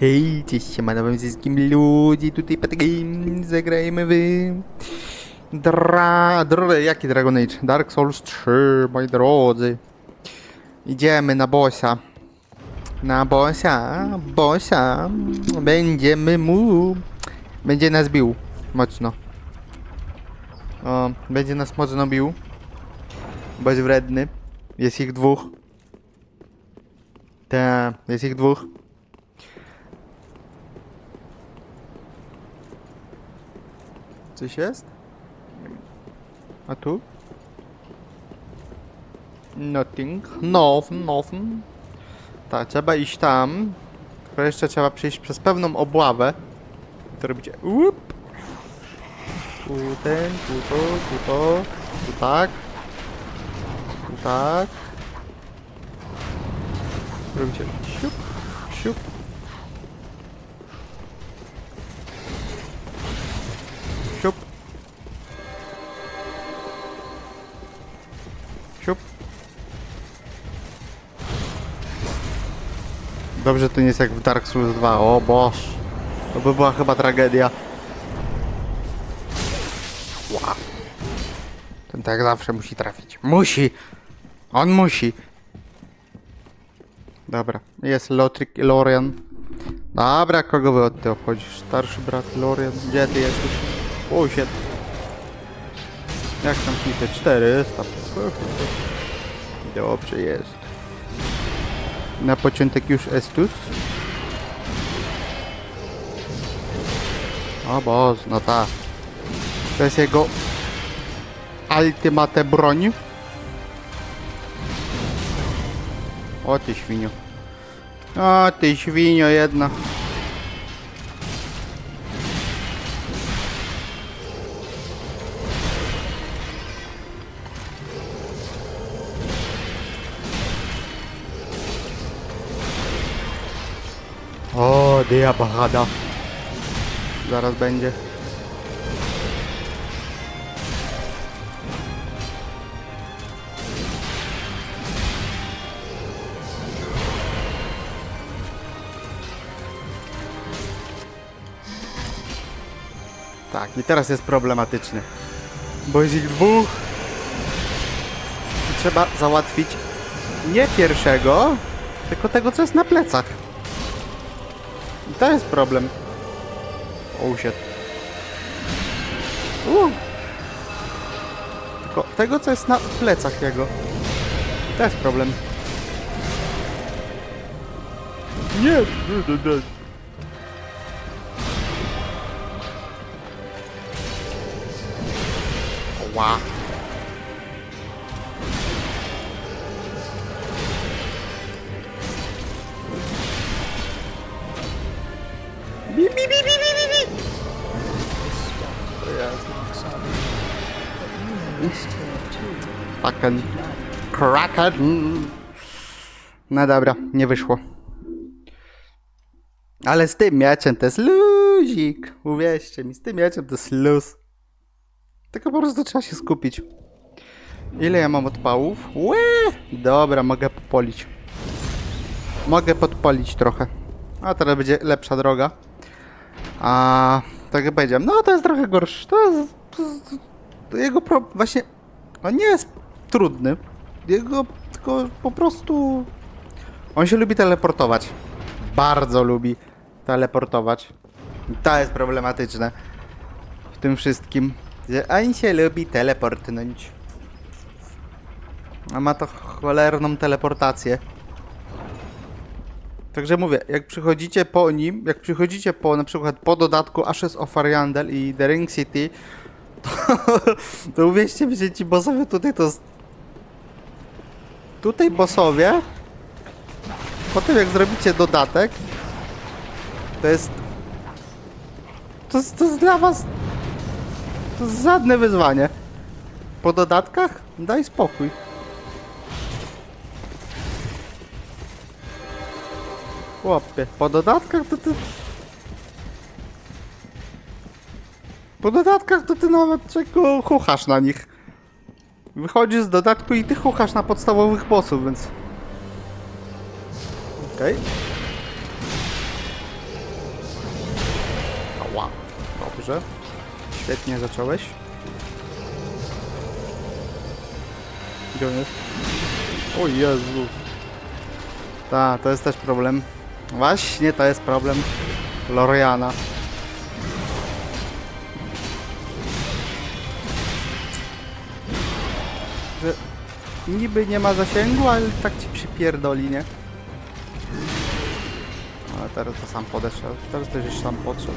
Hej, cześć, siemano wszystkim ludzi, tutaj Patryk, zagrajmy w... Dra... Dra... Jaki Dragon Age? Dark Souls 3, moi drodzy. Idziemy na bossa. Na bossa, bossa. Będziemy mu... Będzie nas bił. Mocno. O, będzie nas mocno bił. Bo jest ich dwóch. Tak, jest ich dwóch. Coś jest? A tu? Nothing. Nothing, nothing. Tak, trzeba iść tam. Tylko jeszcze trzeba przejść przez pewną obławę. To robicie. Łup. Tu ten, tu to, tu to, tu tak. Tak. Robicie siup, siup. Siup. Siup. Dobrze to nie jest jak w Dark Souls 2. O boż. To by była chyba tragedia. Ten tak zawsze musi trafić. Musi! On musi! Dobra, jest Lotrik Lorian. Dobra, kogo wy od ty obchodzisz? Starszy brat Lorian, gdzie ty jesteś? O, shit. Jak tam hity? 400. Dobrze jest. Na początek już Estus. O boż, no tak. To jest jego ultimate broń. O ty świnio. O ty świnio jedna. O, diabada. Zaraz będzie. Tak, i teraz jest problematyczny. Bo jest ich dwóch. I trzeba załatwić nie pierwszego, tylko tego, co jest na plecach. I to jest problem. O, shit. Tylko tego, co jest na plecach jego. I to jest problem. Nie, nie, nie, nie. Bi, bi, bi, bi, bi, bi. Fucking Kraken. No dobra, nie wyszło. Ale z tym mieczem to jest luzik. Uwierzcie mi, z tym mieczem to jest luz. Tylko po prostu trzeba się skupić. Ile ja mam odpałów? Łe! Dobra, mogę popolić. Mogę podpalić trochę. A teraz będzie lepsza droga. A tak jak powiedziałem, no to jest trochę gorsze. To jest. To jego pro... Właśnie. On nie jest trudny. Jego. Tylko po prostu. On się lubi teleportować. Bardzo lubi teleportować. I to jest problematyczne w tym wszystkim. Że on się lubi teleportnąć. A ma to cholerną teleportację. Także mówię, jak przychodzicie po nim, jak przychodzicie po na przykład po dodatku Ashes of Ariandel i The Ring City, to, to uwierzcie mi, że ci bossowie tutaj to... Tutaj bossowie, potem jak zrobicie dodatek, to jest... To jest, to jest dla was... To jest żadne wyzwanie. Po dodatkach? Daj spokój. Chłopie, po dodatkach to ty... Po dodatkach to ty nawet czego chuchasz na nich. wychodzisz z dodatku i ty chuchasz na podstawowych bossów, więc... Okej. Ała. Dobrze. Świetnie zacząłeś. Gdzie on jest? O Jezu. Ta, to jest też problem. Właśnie, to jest problem. Loriana. Że niby nie ma zasięgu, ale tak ci przypierdoli, nie? Ale teraz to sam podeszedł. Teraz też już sam podszedł.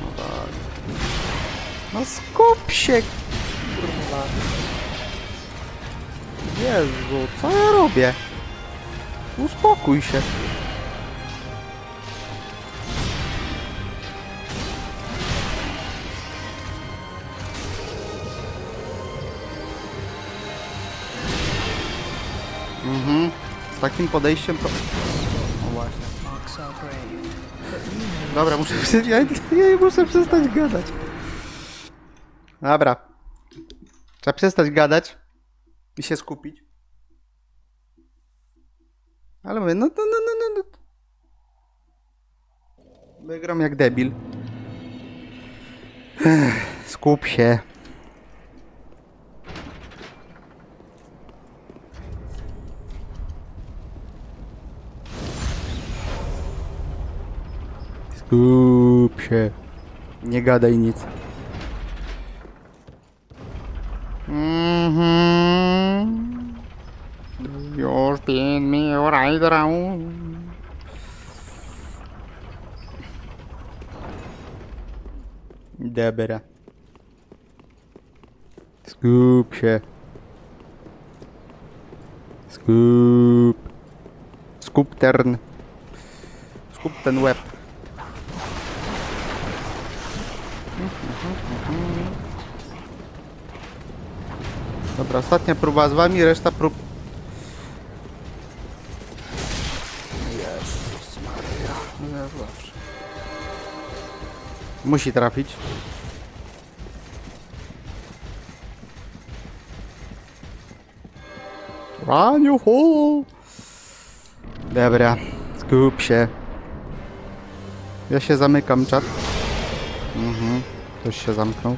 No tak. No skup się, kurwa. Jezu, co ja robię? Uspokój się. Mhm. Z takim podejściem to... No właśnie. Dobra, muszę, ja, ja muszę przestać gadać. Dobra. Trzeba przestać gadać i się skupić. Ale mówię, no, no, no, no, no, no. Wygram jak debil. Ech, Skup się. Skup się. Nie gadaj nic. Around. Dobra. Skup się. Skup. Skup ten. Skup ten łeb. Dobra, ostatnia próba z wami, reszta prób... Jezus Maria, no zawsze. Musi trafić. Raniu! Dobra, skup się. Ja się zamykam, czat. Mhm, ktoś się zamknął.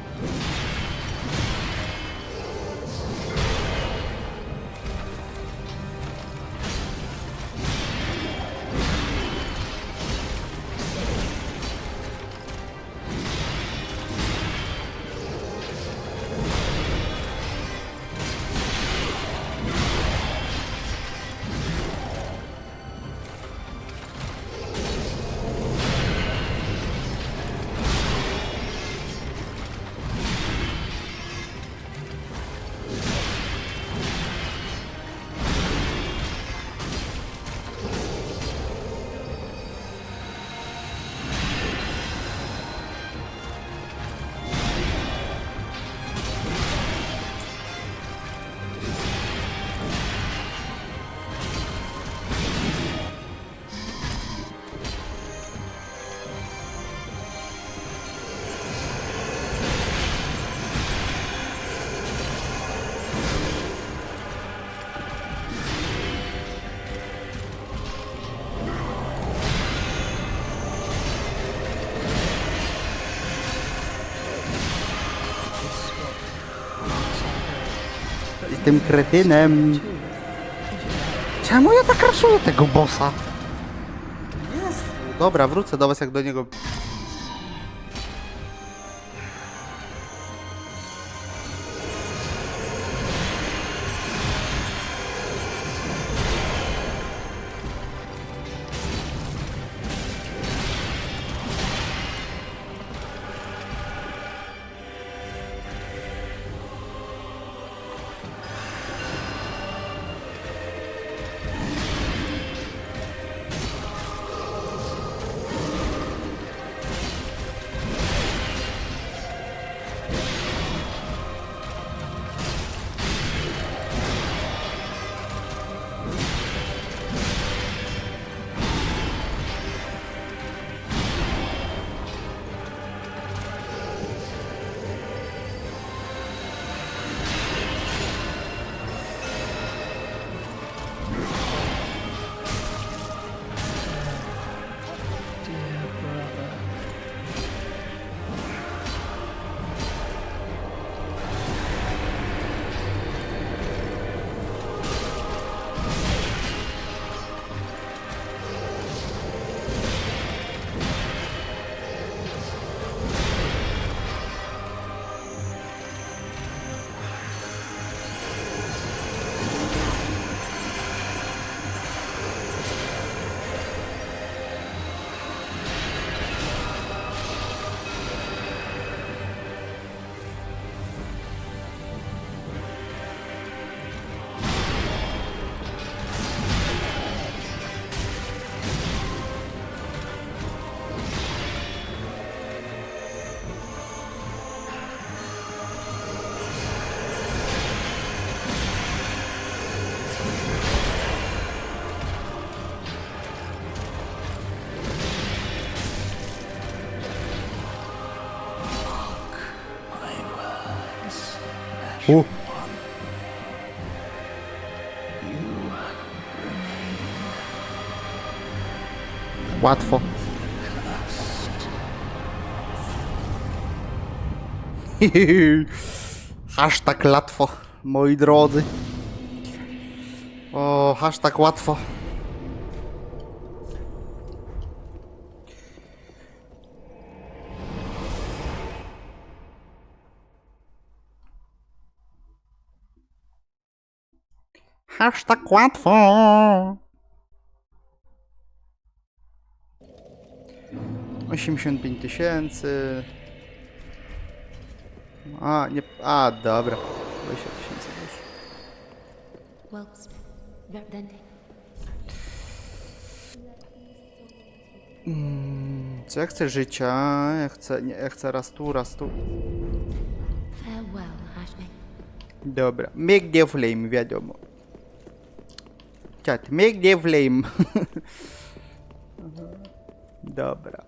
Tym kretynem. Czemu ja tak raszuję tego bossa? Dobra, wrócę do was jak do niego. U. Łatwo. Hashtag łatwo, moi drodzy. O, hashtag łatwo. Hashtag łatwo. Osiemdziesiąt pięć tysięcy. A, nie. A, dobra. 20 tysięcy then Co ja chcę życia? Ja chcę, nie, ja chcę raz tu, raz tu. Dobra. Make the flame, wiadomo. Czat, make the flame. Dobra.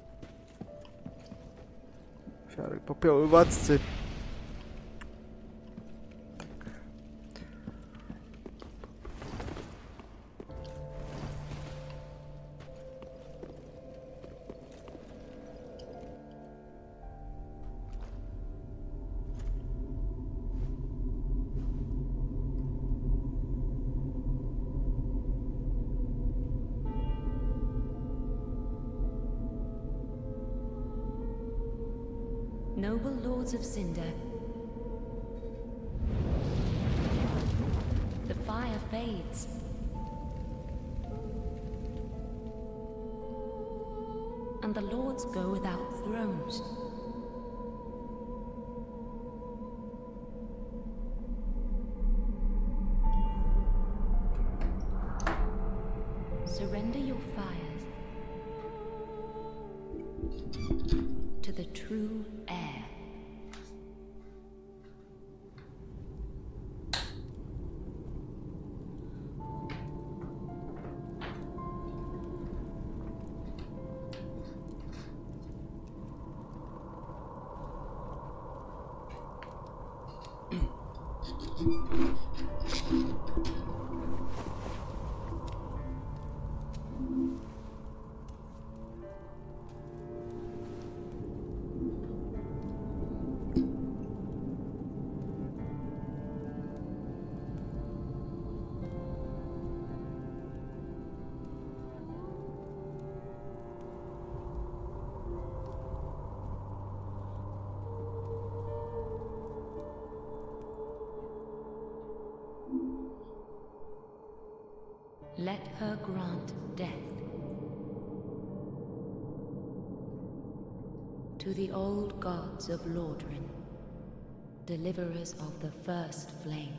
Ofiary popioły władcy. Fades. And the lords go without thrones. Let her grant death to the old gods of Lordran, deliverers of the first flame.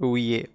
Uje.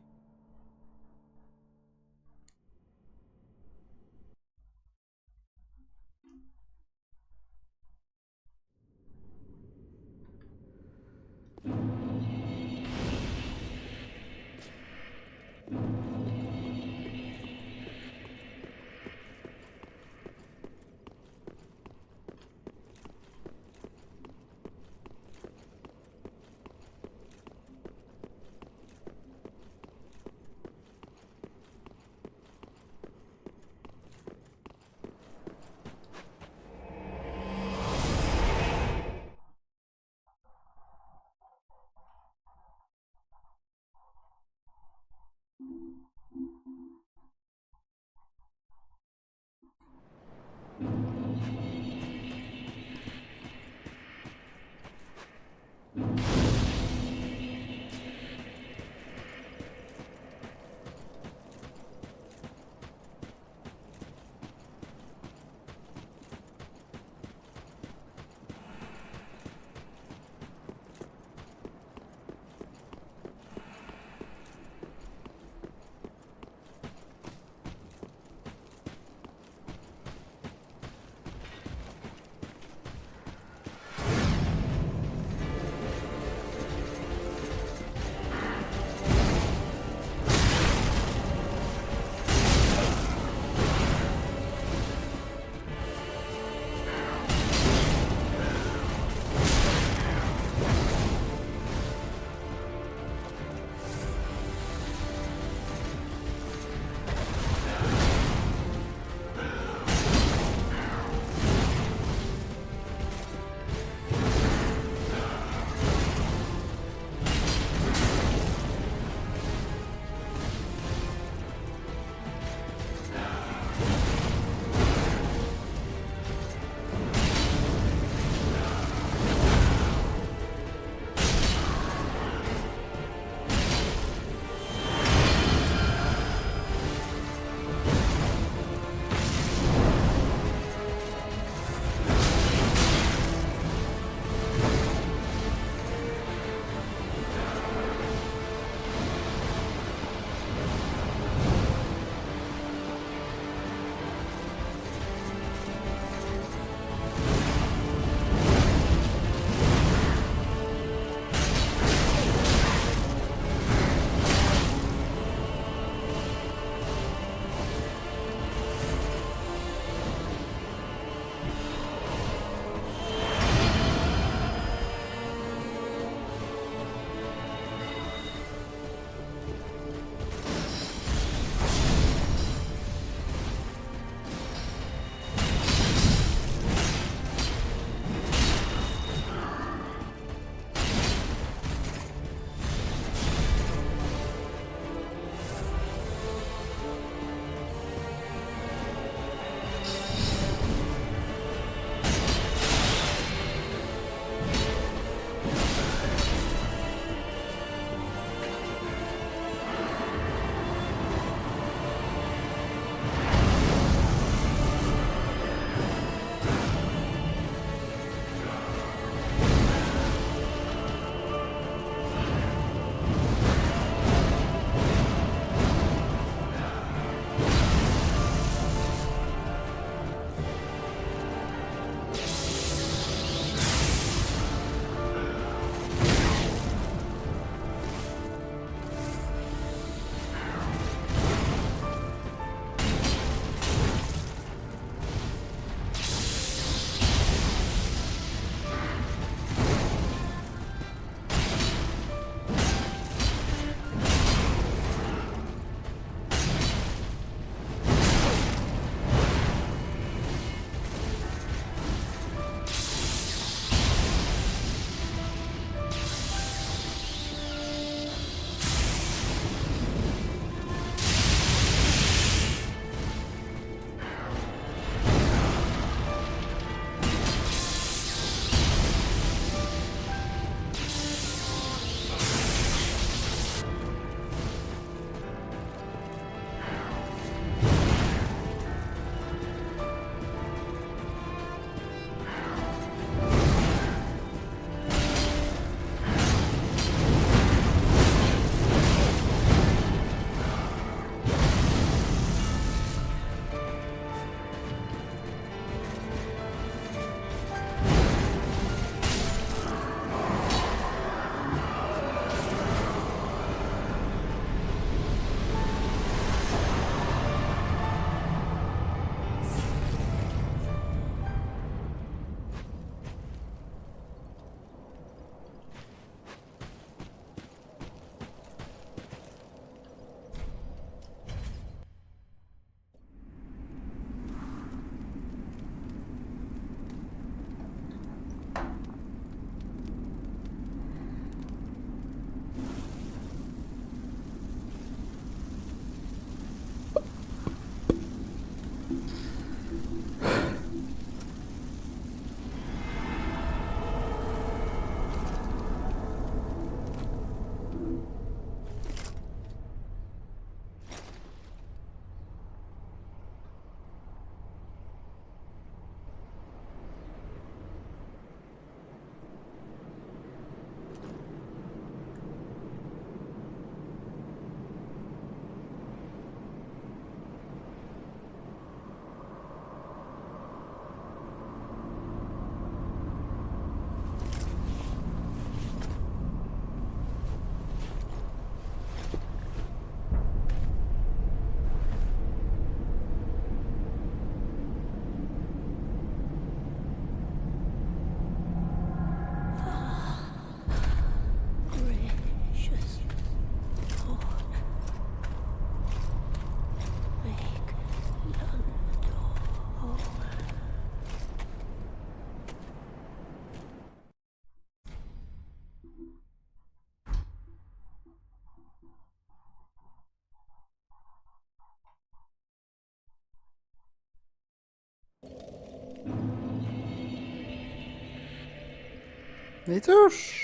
No i cóż,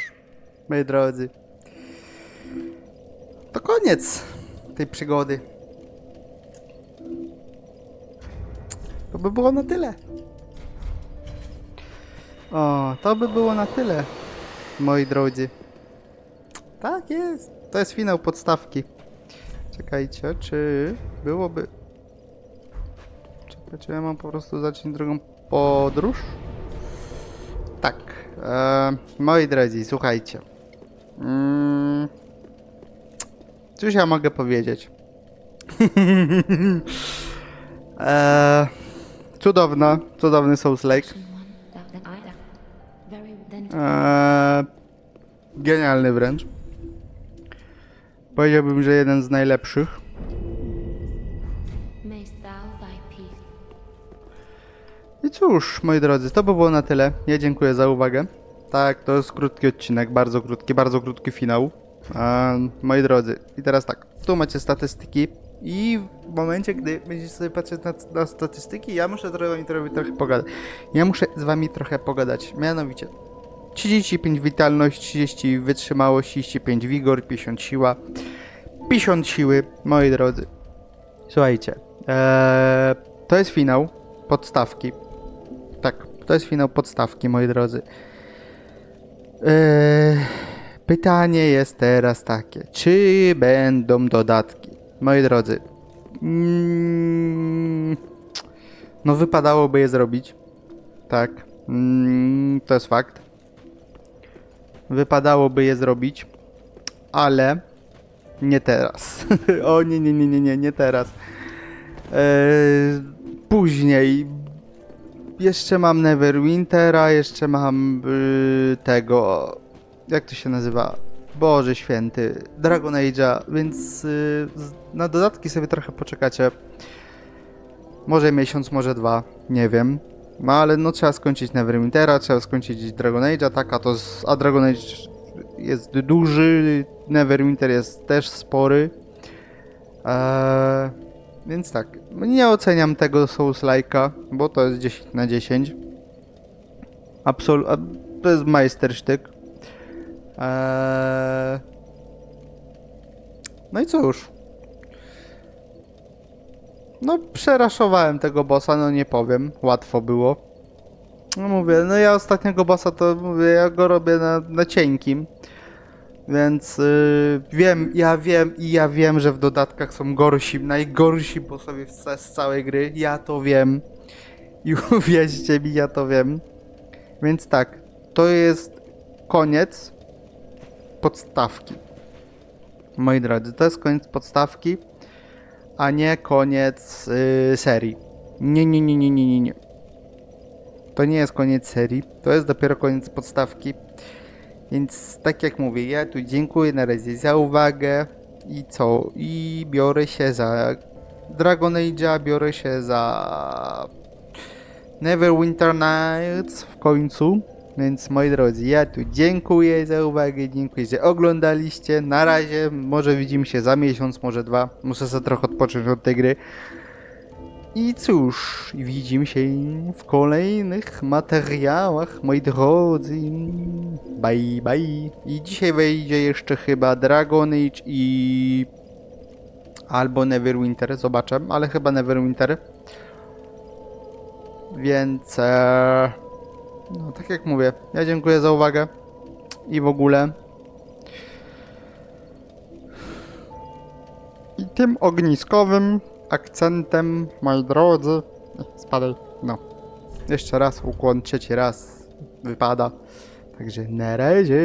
moi drodzy. To koniec tej przygody. To by było na tyle. O, to by było na tyle, moi drodzy. Tak jest. To jest finał podstawki. Czekajcie, czy byłoby... Czekaj, czy ja mam po prostu zacząć drugą podróż? E, moi drodzy, słuchajcie. Mm, cóż ja mogę powiedzieć? e, cudowna, cudowny Souls Lake. E, genialny wręcz. Powiedziałbym, że jeden z najlepszych. Cóż, moi drodzy, to by było na tyle. Ja dziękuję za uwagę. Tak, to jest krótki odcinek, bardzo krótki, bardzo krótki finał. E, moi drodzy, i teraz tak, tu macie statystyki i w momencie, gdy będziecie sobie patrzeć na, na statystyki, ja muszę trochę, wami trochę, trochę pogadać. Ja muszę z wami trochę pogadać, mianowicie 35 witalność, 30 wytrzymałość, 35 wigor, 50 siła, 50 siły, moi drodzy. Słuchajcie, e, to jest finał podstawki. To jest finał podstawki, moi drodzy. Eee, pytanie jest teraz takie: czy będą dodatki? Moi drodzy, mm, no wypadałoby je zrobić. Tak, mm, to jest fakt. Wypadałoby je zrobić, ale nie teraz. o nie, nie, nie, nie, nie, nie teraz. Eee, później. Jeszcze mam Neverwintera, jeszcze mam y, tego. Jak to się nazywa? Boże święty. Dragon Age'a, więc y, na dodatki sobie trochę poczekacie. Może miesiąc, może dwa, nie wiem. No ale no trzeba skończyć Neverwintera, trzeba skończyć Dragon Age'a, taka to z, a Dragon Age jest duży, Neverwinter jest też spory. Eee, więc tak, nie oceniam tego Souls Like'a, bo to jest 10 na 10. Absol to jest majstersztyk. Eee... No i cóż. No, przeraszowałem tego bossa, no nie powiem. Łatwo było. No mówię, no ja ostatniego bossa to mówię, ja go robię na, na cienkim. Więc y, wiem, ja wiem i ja wiem, że w dodatkach są gorsi, najgorsi bossowie ca- z całej gry. Ja to wiem. I uwierzcie mi, ja to wiem. Więc tak, to jest koniec podstawki. Moi drodzy, to jest koniec podstawki, a nie koniec y, serii. Nie, nie, nie, nie, nie, nie, nie. To nie jest koniec serii, to jest dopiero koniec podstawki. Więc tak jak mówię, ja tu dziękuję na razie za uwagę i co? I biorę się za Dragon Age'a, biorę się za Neverwinter Nights w końcu. Więc moi drodzy, ja tu dziękuję za uwagę, dziękuję, że oglądaliście. Na razie, może widzimy się za miesiąc, może dwa. Muszę sobie trochę odpocząć od tej gry. I cóż, widzimy się w kolejnych materiałach, moi drodzy. Bye, bye. I dzisiaj wejdzie jeszcze chyba Dragon Age i... Albo Neverwinter, zobaczę, ale chyba Neverwinter. Więc... E... No, tak jak mówię, ja dziękuję za uwagę. I w ogóle... I tym ogniskowym akcentem, moi drodzy. Spadaj, no. Jeszcze raz ukłon, trzeci raz wypada. Także na razie.